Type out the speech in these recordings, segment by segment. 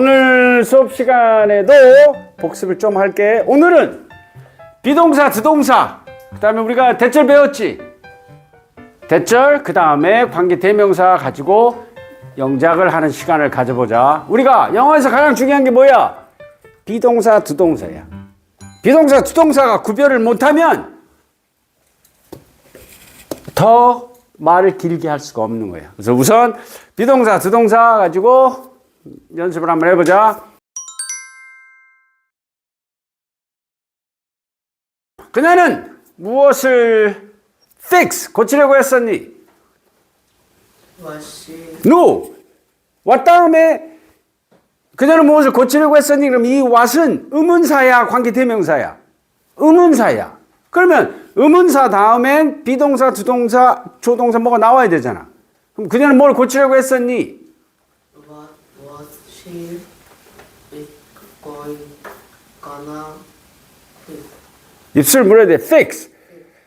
오늘 수업 시간에도 복습을 좀 할게. 오늘은 비동사, 드동사. 그 다음에 우리가 대절 배웠지. 대절, 그 다음에 관계 대명사 가지고 영작을 하는 시간을 가져보자. 우리가 영어에서 가장 중요한 게 뭐야? 비동사, 드동사야. 비동사, 드동사가 구별을 못하면 더 말을 길게 할 수가 없는 거야. 그래서 우선 비동사, 드동사 가지고 연습을 한번 해보자. 그녀는 무엇을 fix 고치려고 했었니? No. 왔 다음에 그녀는 무엇을 고치려고 했었니? 그럼 이 what은 의문사야, 관계 대명사야. 의문사야. 그러면 의문사 다음엔 비동사, 두동사, 조동사 뭐가 나와야 되잖아. 그럼 그녀는 뭘 고치려고 했었니? Going gonna do? 입술 물어야 돼. fix.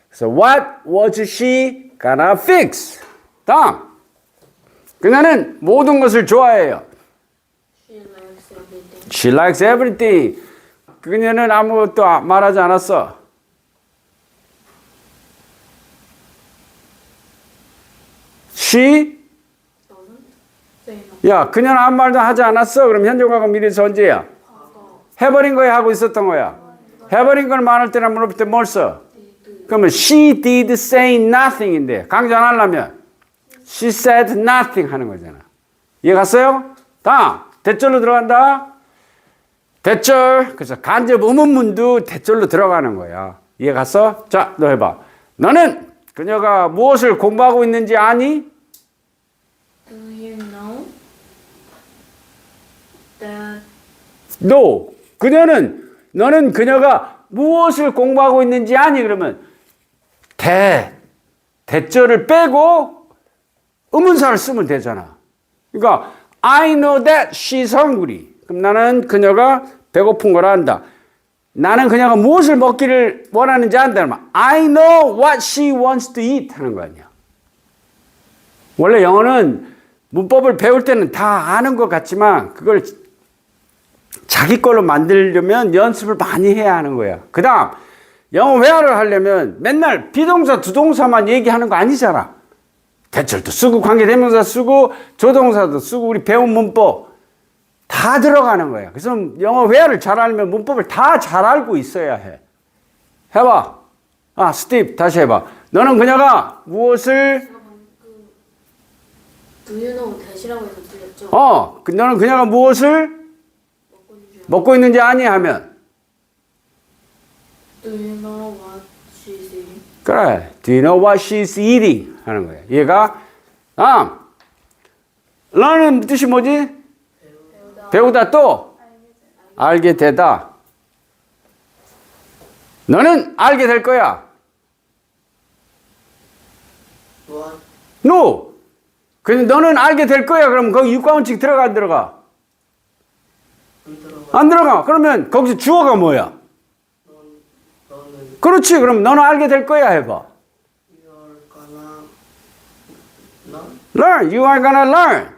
그래서 what was she gonna fix? 다음. 그녀는 모든 것을 좋아해요. She likes everything. She likes everything. 그녀는 아무것도 아- 말하지 않았어. She? 야, 그녀는 아무 말도 하지 않았어. 그럼 현재 과거 미래에서 언제야? 해버린 거야 하고 있었던 거야. 해버린 걸 말할 때나 물어볼 때 뭘 써? 그러면 she did say nothing인데 강조 안 하려면 she said nothing 하는 거잖아. 이해 갔어요? 다음 대절로 들어간다. 대절 그래서 간접 의문문도 대절로 들어가는 거야. 이해 갔어? 자, 너 해봐. 너는 그녀가 무엇을 공부하고 있는지 아니? Do you know that No. 그녀는 너는 그녀가 무엇을 공부하고 있는지 아니? 그러면 대 대절을 빼고 의문사를 쓰면 되잖아. 그러니까 I know that she's hungry. 그럼 나는 그녀가 배고픈 걸 안다. 나는 그녀가 무엇을 먹기를 원하는지 안다. 그러면 I know what she wants to eat 하는 거 아니야. 원래 영어는 문법을 배울 때는 다 아는 것 같지만 그걸 자기 걸로 만들려면 연습을 많이 해야 하는 거야. 그 다음, 영어 회화를 하려면 맨날 비동사, 두동사만 얘기하는 거 아니잖아. 대절도 쓰고, 관계대명사 쓰고, 조동사도 쓰고, 우리 배운 문법 다 들어가는 거야. 그래서 영어 회화를 잘 알면 문법을 다 잘 알고 있어야 해. 해봐. 아, 스티브, 다시 해봐. 너는 그녀가 무엇을, Do you know that이라고 해서 틀렸죠? 어, 그- 너는 그녀가 무엇을 먹고 있는 있는지 아니 하면, Do you know what she's eating? 그래. Do you know what she's eating? 하는 거야. 얘가 다음. learn은 뜻이 뭐지? 배우다 또 알게 되다. 너는 알게 될 거야. What No. 근데 너는 알게 될 거야. 그럼 거기 육가원칙 들어가 안 들어가? 안 들어가? 그러면 거기서 주어가 뭐야? 그렇지. 그럼 너는 알게 될 거야 해봐. learn. You are gonna learn.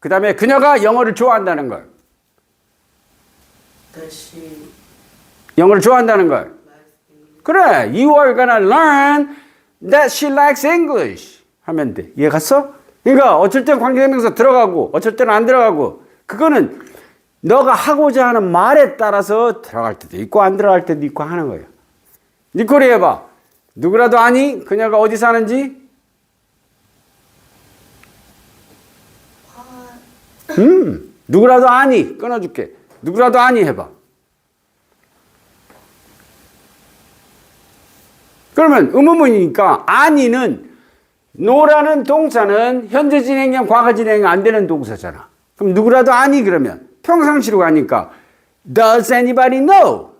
그 다음에 그녀가 영어를 좋아한다는 걸. 영어를 좋아한다는 걸. 그래, you are gonna learn that she likes English 하면 돼. 이해 갔어? 그러니까 어쩔 땐 관계대명사 들어가고 어쩔 때는 안 들어가고 그거는 너가 하고자 하는 말에 따라서 들어갈 때도 있고 안 들어갈 때도 있고 하는 거예요. 니코리 해봐. 누구라도 아니? 그녀가 어디 사는지? 음, 누구라도 아니? 끊어줄게. 누구라도 아니 해봐. 그러면 의문문이니까 아니는 노라는 동사는 현재 진행형, 과거 진행형 안 되는 동사잖아. 그럼 누구라도 아니 그러면 평상시로 가니까 Does anybody know?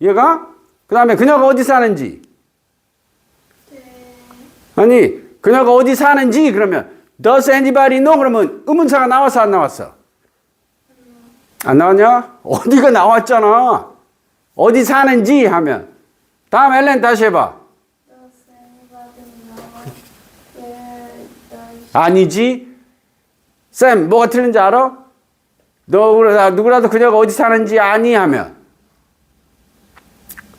얘가 그 다음에 그녀가 어디 사는지 아니 그녀가 어디 사는지 그러면 Does anybody know? 그러면 의문사가 나왔어 안 나왔어? 안 나왔냐? 어디가 나왔잖아. 어디 사는지 하면 다음 엘렌 다시 해봐. 아니지. 쌤, 뭐가 틀린지 알아? 누구라- 누구라도 그녀가 어디 사는지 아니 하면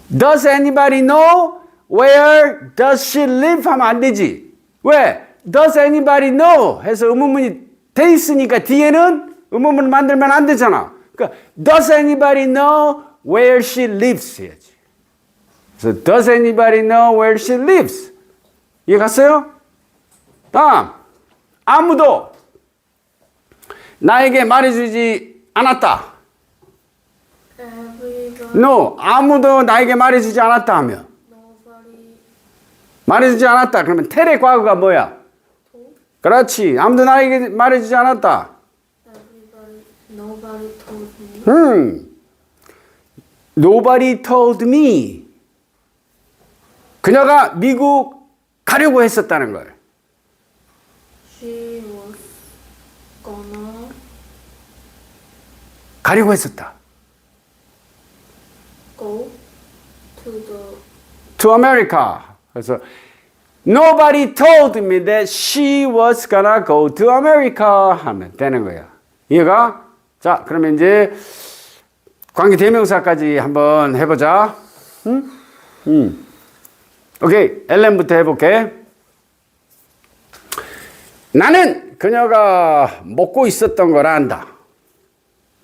Does anybody know where does she live 하면 안 되지. 왜? Does anybody know 해서 의문문이 돼 있으니까 뒤에는 의문문을 만들면 안 되잖아. 그러니까 Does anybody know where she lives 해야지. 그래서 Does anybody know where she lives? 이해 갔어요? 다음 아무도 나에게 말해주지 않았다. No, 아무도 나에게 말해주지 않았다 nobody 말해주지 않았다. 그러면 텔의 과거가 뭐야? 그렇지. 아무도 나에게 말해주지 않았다. 음. Nobody told me. 그녀가 미국 가려고 했었다는 걸. She was gonna 가려고 했었다. go to the To America. 그래서 Nobody told me that she was gonna go to America 하면 되는 거야. 이해가? 자, 그러면 이제 관계 대명사까지 한번 해보자. 응? 응. 오케이. 엘렌부터 해볼게. 나는 그녀가 먹고 있었던 걸 안다.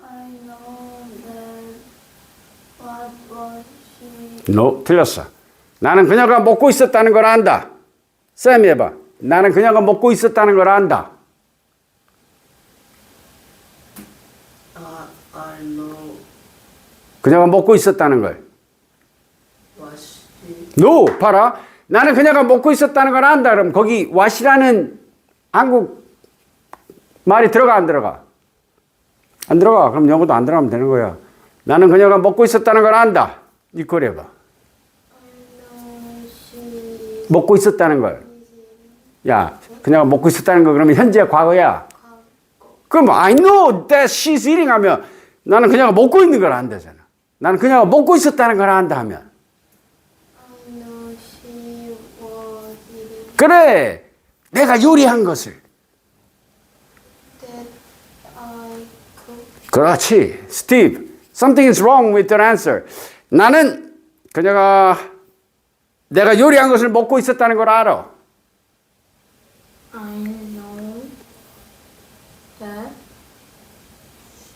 I know that what was she No, 틀렸어. 나는 그녀가 먹고 있었다는 걸 안다. 쌤 해봐. 나는 그녀가 먹고 있었다는 걸 안다. Know 그녀가 먹고 있었다는 걸. No, 봐라. 나는 그녀가 먹고 있었다는 걸 안다. 그럼 거기 what이라는 한국 말이 들어가 안 들어가? 안 들어가. 그럼 영어도 안 들어가면 되는 거야. 나는 그녀가 먹고 있었다는 걸 안다. 이걸 해봐. 먹고 있었다는 걸. 야, 그녀가 먹고 있었다는 거 그러면 현재 과거야. 그럼 I know that she's eating 하면 나는 그녀가 먹고 있는 걸 안다잖아. 나는 그녀가 먹고 있었다는 걸 안다 하면. 그래. 내가 요리한 것을. 그렇지. Steve, something is wrong with your answer. 나는 그녀가 내가 요리한 것을 먹고 있었다는 걸 알아. I know that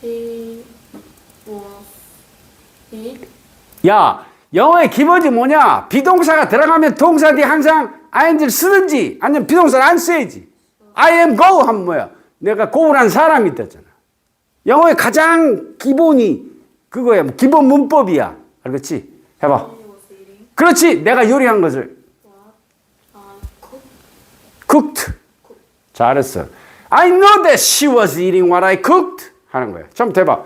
she was eat 야, 영어의 기본이 뭐냐? 비동사가 들어가면 동사 뒤에 항상 ing를 쓰든지 아니면 비동사를 안 써야지. I am go 하면 뭐야? 내가 한 사람이 됐잖아. 영어의 가장 기본이 그거야. 뭐 기본 문법이야. 알겠지? 해봐. 그렇지. 내가 요리한 것을 what I cooked. cooked. 잘했어. I know that she was eating what I cooked. 하는 거야. 좀 대봐.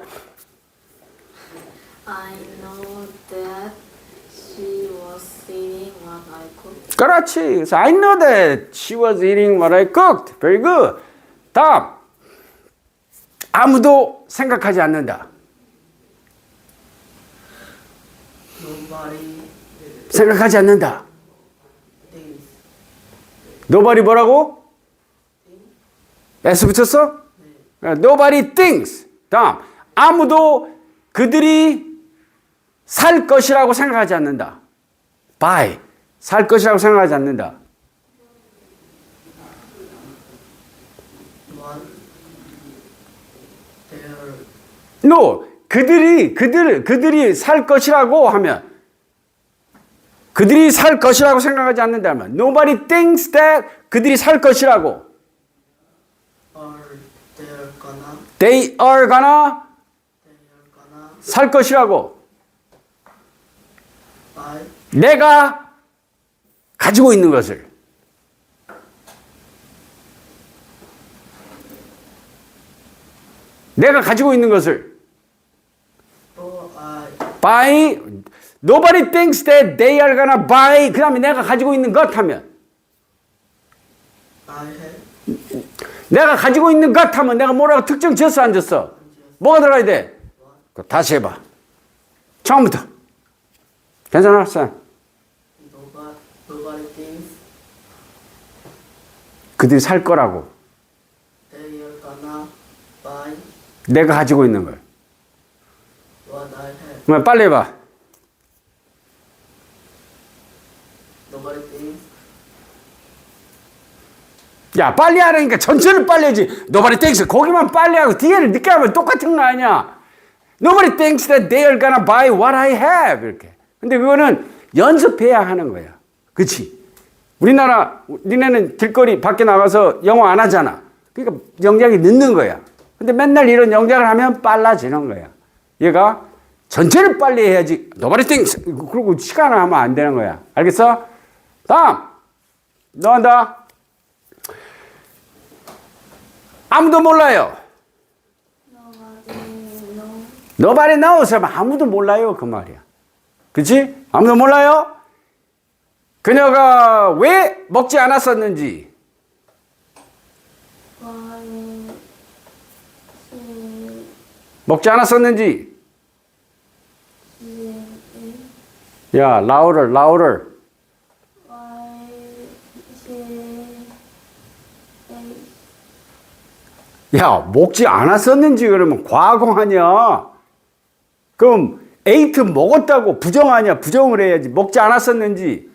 I know that she was eating what I cooked. 그렇지. 그래서 I know that she was eating what I cooked. Very good. 다음. 아무도 생각하지 않는다. nobody 생각하지 않는다. Nobody 뭐라고? S 붙였어? Nobody thinks. 다음. 아무도 그들이 살 것이라고 생각하지 않는다. buy. 살 것이라고 생각하지 않는다. No, 그들이 그들 그들이 살 것이라고 하면 그들이 살 것이라고 생각하지 않는다면 nobody thinks that 그들이 살 것이라고 they are gonna 살 것이라고 내가 가지고 있는 것을 내가 가지고 있는 것을 buy nobody thinks that they are gonna buy 그 다음에 내가 가지고 있는 것 하면 내가 가지고 있는 것 하면 내가 뭐라고 특정 지었어 안 지었어? 뭐가 들어가야 돼? 그거 다시 해봐. 처음부터. 괜찮아, 쌤? nobody nobody thinks 그들이 살 거라고. 내가 가지고 있는 걸. 빨리 해봐. Nobody thinks 야, 빨리 하라니까 전체를 빨리 해야지. Nobody thinks. 거기만 빨리 하고 뒤에를 늦게 하면 똑같은 거 아니야. Nobody thinks that they are gonna buy what I have. 이렇게. 근데 그거는 연습해야 하는 거야. 그치? 우리나라, 니네는 길거리 밖에 나가서 영어 안 하잖아. 그러니까 영작이 늦는 거야. 근데 맨날 이런 영작을 하면 빨라지는 거야. 얘가 전체를 빨리 해야지. Nobody. 그리고 시간을 하면 안 되는 거야. 알겠어? 다음. 너 한다. 아무도 몰라요. Knows. 하면 아무도 몰라요. 그 말이야. 그치? 아무도 몰라요? 그녀가 왜 먹지 않았었는지. 먹지 않았었는지. 야, 라우를, 라우를. why she ate 야, 먹지 않았었는지 그러면 과거 아니야. 그럼 에이트 먹었다고 부정하냐? 부정을 해야지. 먹지 않았었는지.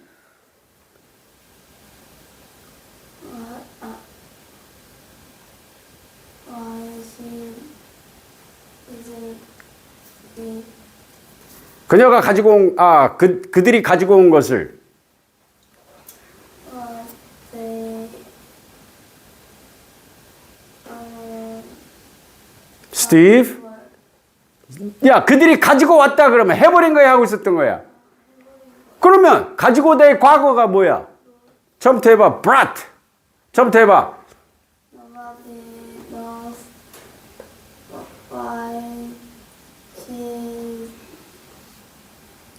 그녀가 가지고 온, 아, 그, 그들이 가지고 온 것을 what they uh, what 야, 그들이 가지고 왔다 그러면 해버린 거야 하고 있었던 거야. 그러면 가지고 내 과거가 뭐야? 처음부터 해봐. brought. 처음부터 해봐.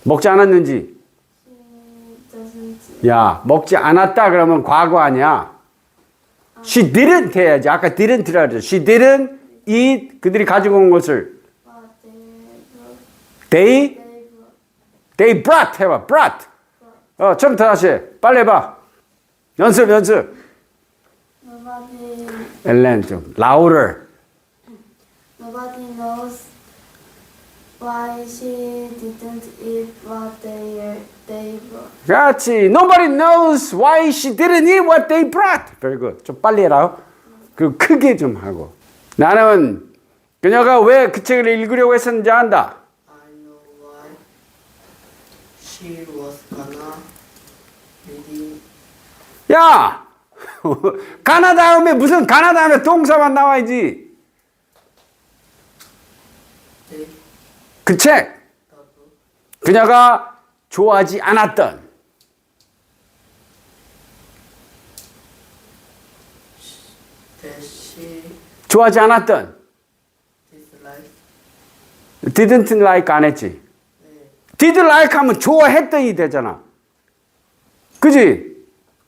먹지 않았는지. 야, 먹지 않았다 그러면 과거 아니야. She didn't 해야지. 아까 didn't라 그랬죠. She didn't eat 그들이 가지고 온 것을 they brought they brought 해봐. brought. 어, 처음부터 다시 해. 빨리 해봐. 연습 연습. nobody 엘렌 좀 louder. Nobody knows why she didn't eat what they they brought. 그렇지. Nobody knows why she didn't eat what they brought. Very good. 좀 빨리 해라. 그리고 크게 좀 하고. 나는 그녀가 왜 그 책을 읽으려고 했었는지 안다. 야! 가나 다음에 무슨 가나 다음에 동사만 나와야지. it 그 책. 그녀가 좋아하지 않았던. 좋아하지 않았던. didn't like 안 했지. 네. did like 하면 좋아했더니 되잖아. 그지?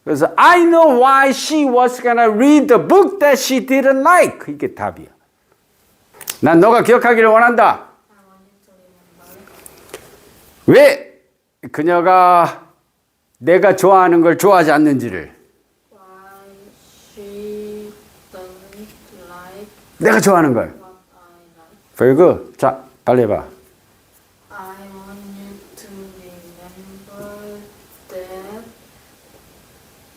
그래서 I know why she was gonna read the book that she didn't like. 이게 답이야. 난 너가 기억하기를 원한다. 왜 그녀가 내가 좋아하는 걸 좋아하지 않는지를 why she doesn't like 내가 좋아하는 걸. Very good. 자, 빨리 해봐. I want you to remember that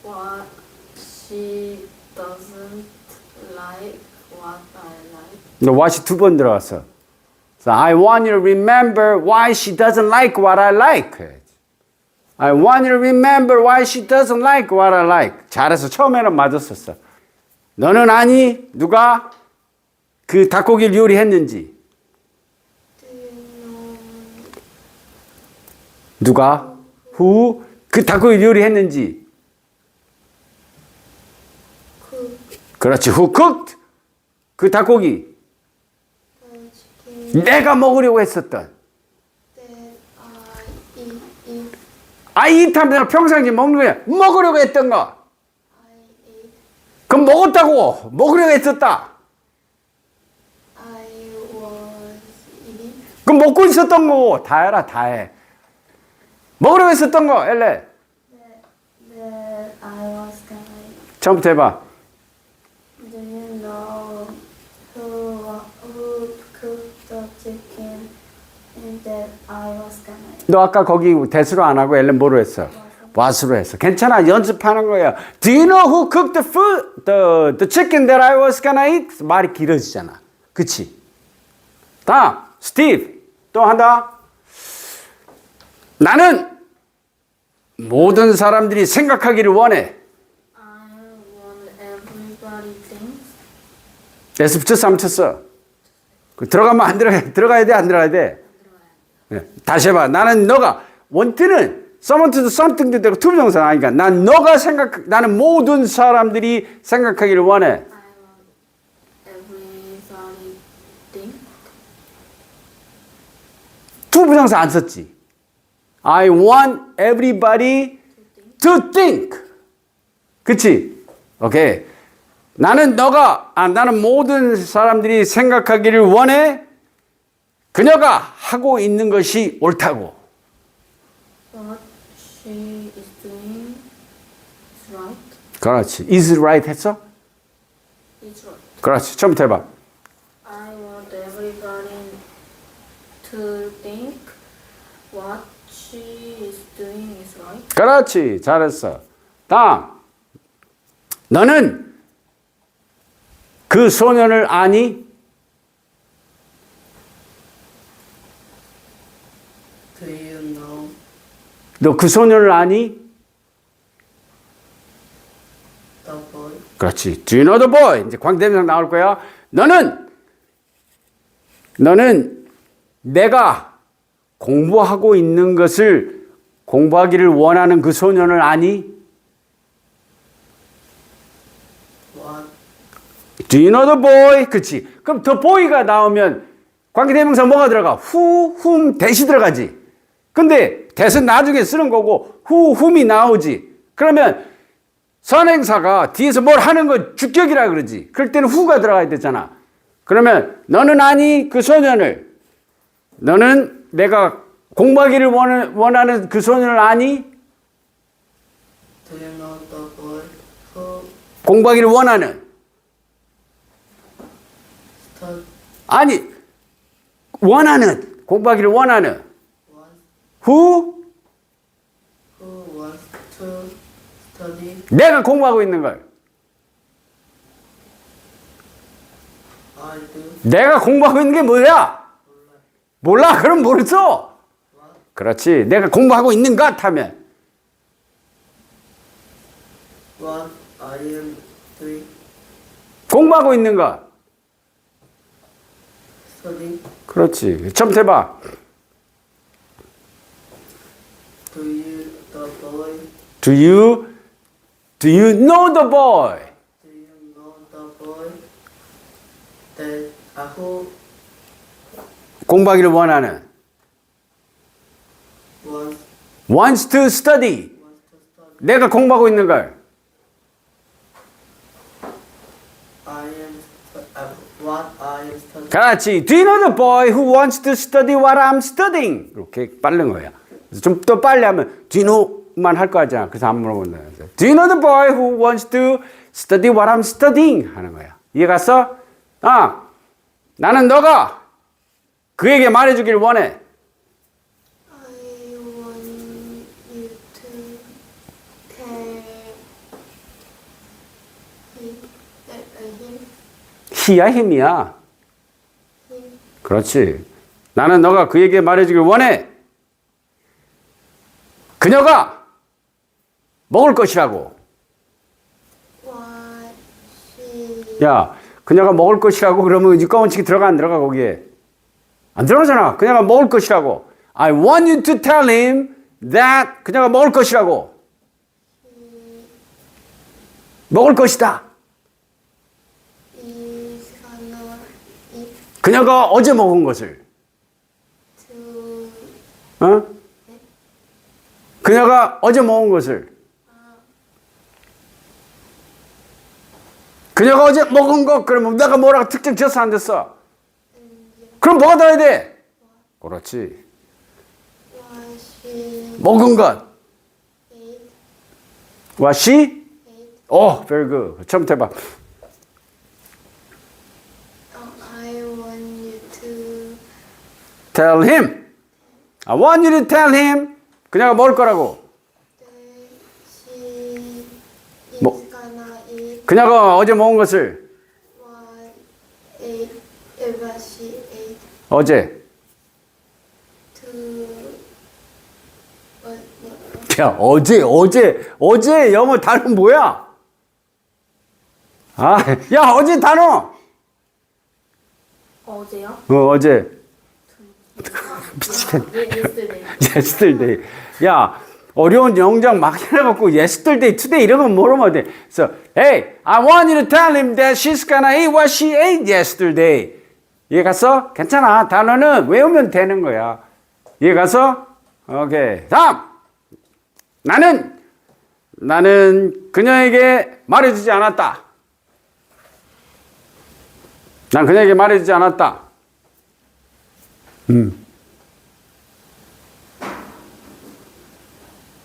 what she doesn't like what I like. 너 what이 두 번 들어갔어. So I want you to remember why she doesn't like what I like. I want you to remember why she doesn't like what I like. 잘해서 처음에는 맞았었어. 너는 아니 누가 그 닭고기를 요리했는지. 누가? who 그 닭고기 요리했는지. 그렇지. who 그 닭고기. 내가 먹으려고 했었던. eat, eat 아이 탐내가 평상시 먹는 거야. 먹으려고 했던 거. 그럼 먹었다고. 먹으려고 했었다 I was eating 그럼 먹고 있었던 거고 다 해라 다 해. 먹으려고 했었던 거 엘레. 처음부터 해봐. Do you know who who the chicken and that I was gonna eat. 너 아까 거기 대수로 안 하고 엘렌 뭐로 했어? 와수로 했어. 괜찮아. 연습하는 거야. Do you know who cooked the food? The, the chicken that I was gonna eat? 말이 길어지잖아. 그치? 다음, 스티브. 또 한다. 나는 모든 사람들이 생각하기를 원해. 에서 붙였어, 안 붙였어? 그 들어가면 안 들어가, 들어가야 돼, 안 들어가야 돼? 네. 다시 해봐. 나는 너가, 원트는 someone도 something도 되고 투부정사 아니까 난 너가 생각, 나는 모든 사람들이 생각하기를 원해. I want everybody think 투부정사 안 썼지. I want everybody to think. 그치? 오케이. 나는 너가, 아, 나는 모든 사람들이 생각하기를 원해. 그녀가 하고 있는 것이 옳다고. what she is doing is right. 그렇지. is right 했어? Is right. 그렇지. 처음부터 해봐. I want everybody to think what she is doing is right. 그렇지. 잘했어. 다음. 너는 그 소년을 아니? Do you know 너 그 소년을 아니? the boy? 그렇지. Do you know the boy? 이제 광대명 나올 거야. 너는 너는 내가 공부하고 있는 것을 공부하기를 원하는 그 소년을 아니? Do you know the boy? 그치. 그럼 the boy가 나오면 관계대명사 뭐가 들어가? who, whom, 대시 들어가지. 근데 대신 나중에 쓰는 거고 who, whom이 나오지. 그러면 선행사가 뒤에서 뭘 하는 거 주격이라 그러지. 그럴 때는 who가 들어가야 되잖아. 그러면 너는 아니 그 소년을 너는 내가 공부하기를 원하는, 원하는 그 소년을 아니? 공부하기를 원하는 아니 원하는 공부하기를 원하는 who 내가 공부하고 있는 걸 내가 공부하고 있는 게 뭐야? 몰라 그럼 모르죠 그렇지 내가 공부하고 있는 것 하면 what I am doing 공부하고 있는 것 study 그렇지 처음부터 해봐 do you the boy Do you Do you know the boy? do you know the boy that uh, who 공부하기를 원하는 wants to study 내가 공부하고 있는 걸 uh, 그렇지. Do you know the boy who wants to study what I'm studying? 이렇게 빠른 거야. 좀 더 빨리 하면 Do you know만 할거 같잖아. 그래서 안 물어본다. Do you know the boy who wants to study what I'm studying? 하는 거야. 이해 갔어? 아, 나는 너가 그에게 말해주길 원해. 희야 힘이야. 그렇지. 나는 너가 그에게 말해주길 원해. 그녀가 먹을 것이라고. 야, 그녀가 먹을 것이라고 그러면 이 검은치기 들어가 안 들어가 거기에? 안 들어가잖아. 그녀가 먹을 것이라고. I want you to tell him that 그녀가 먹을 것이라고. 먹을 것이다. 그녀가 어제 먹은 것을. 어? 그녀가 어제 먹은 것을. 그녀가 어제 먹은 것 그러면 내가 뭐라고 특정 지어서 안 됐어. 그럼 뭐가 더야 돼? 그렇지. 먹은 것. ate 오, very good. 처음부터 해봐. Oh, I want you to tell him. I want you to tell him. 그녀가 먹을 거라고. She is 뭐? gonna eat 그녀가 어제 먹은 것을 what ate ever she 어제. 야, 어제, 어제, 어제 영어 단어 뭐야? 아, 야, 어제 단어! 어제요? 어, 어제. 미치겠네. 예, yesterday. yesterday. 야, 어려운 영장 막 해갖고 yesterday, today 이런 건 모르면 돼. So, hey, I want you to tell him that she's gonna eat what she ate yesterday. 이해 갔어? 괜찮아. 단어는 외우면 되는 거야. 이해 갔어? 오케이. 다음! 나는, 나는 그녀에게 말해주지 않았다. 난 그녀에게 말해주지 않았다. 음.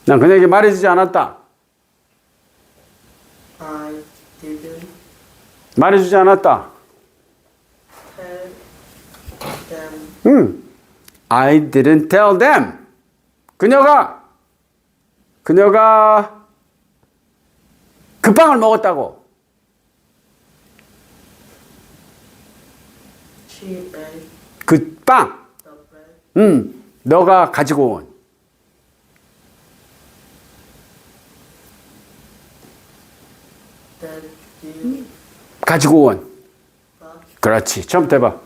난 그녀에게 말해주지 않았다. I didn't 말해주지 않았다. tell 음. I didn't tell them. 그녀가 그녀가 그 빵을 먹었다고. she ate 그 빵. the bread 음. 너가 가지고 온. that you 가지고 온. 그렇지. 처음부터 해봐.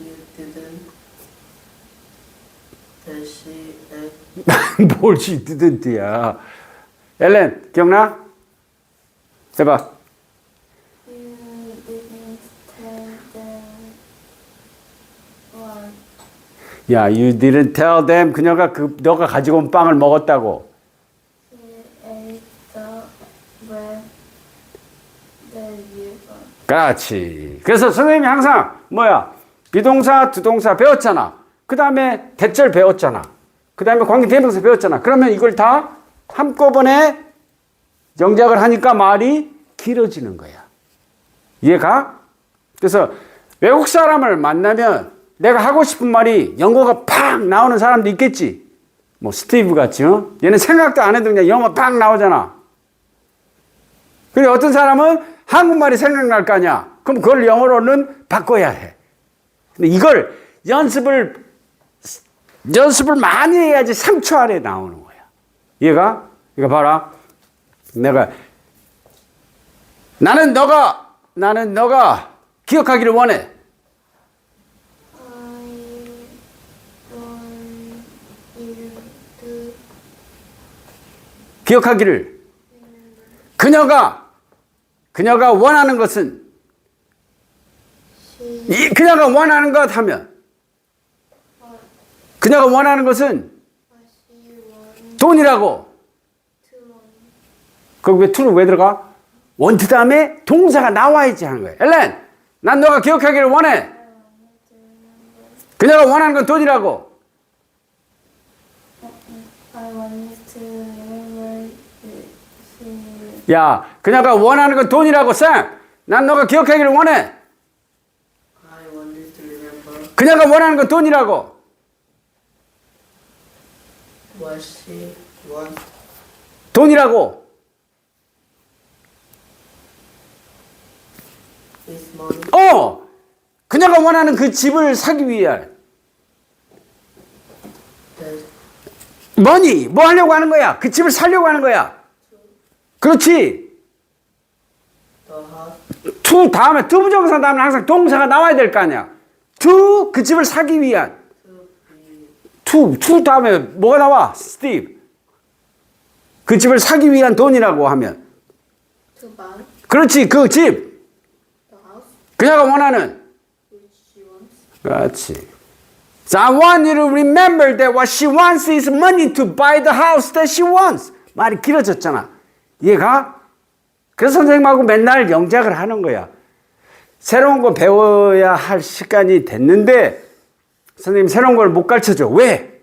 you didn't that she ate 뭘지 didn't야. 엘렌 기억나? 해봐. 야, you didn't tell them. 그녀가 그 너가 가지고 온 빵을 먹었다고. 그렇지. 그래서 선생님이 항상 뭐야? 비동사, 두동사 배웠잖아. 그 다음에 대절 배웠잖아. 그 다음에 관계대명사 배웠잖아. 그러면 이걸 다 한꺼번에 영작을 하니까 말이 길어지는 거야. 이해가? 그래서 외국 사람을 만나면 내가 하고 싶은 말이 영어가 팍 나오는 사람도 있겠지. 뭐 스티브 같이, 어? 얘는 생각도 안 해도 그냥 영어 팍 나오잖아. 근데 어떤 사람은 한국말이 생각날 거 아니야. 그럼 그걸 영어로는 바꿔야 해. 근데 이걸 연습을, 연습을 많이 해야지 3초 안에 나오는 거야. 얘가, 이거 봐라. 내가, 나는 너가, 나는 너가 기억하기를 원해. 기억하기를. 그녀가, 그녀가 원하는 것은, 그녀가 원하는 것 하면, 그녀가 원하는 것은 돈이라고. 거기 왜 to는 왜 들어가? 원트 다음에 동사가 나와야지 하는 거예요. 엘렌, 난 너가 기억하기를 원해. 그녀가 원하는 건 돈이라고. 야, 그녀가 원하는 건 돈이라고, 쌤. 난 너가 기억하기를 원해. 그녀가 원하는 건 돈이라고. 돈이라고. is money 어! 그녀가 원하는 그 집을 사기 위한 머니, 뭐 하려고 하는 거야? 그 집을 살려고 하는 거야. 그렇지. to 다음에 to 부정사 다음에 항상 동사가 나와야 될 거 아니야. to 그 집을 사기 위한 to to 다음에 뭐가 나와? 스티브. 그 집을 사기 위한 돈이라고 하면 그렇지 그 집. 그녀가 원하는. 그렇지. So I want you to remember that what she wants is money to buy the house that she wants. 말이 길어졌잖아. 이해가? 그래서 선생님하고 맨날 영작을 하는 거야. 새로운 거 배워야 할 시간이 됐는데 선생님 새로운 걸 못 가르쳐줘. 왜?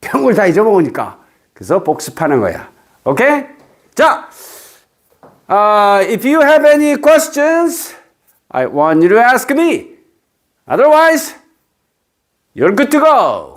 배운 걸다 잊어먹으니까. 그래서 복습하는 거야. 오케이? 자, uh, if you have any questions, I want you to ask me. Otherwise, you're good to go.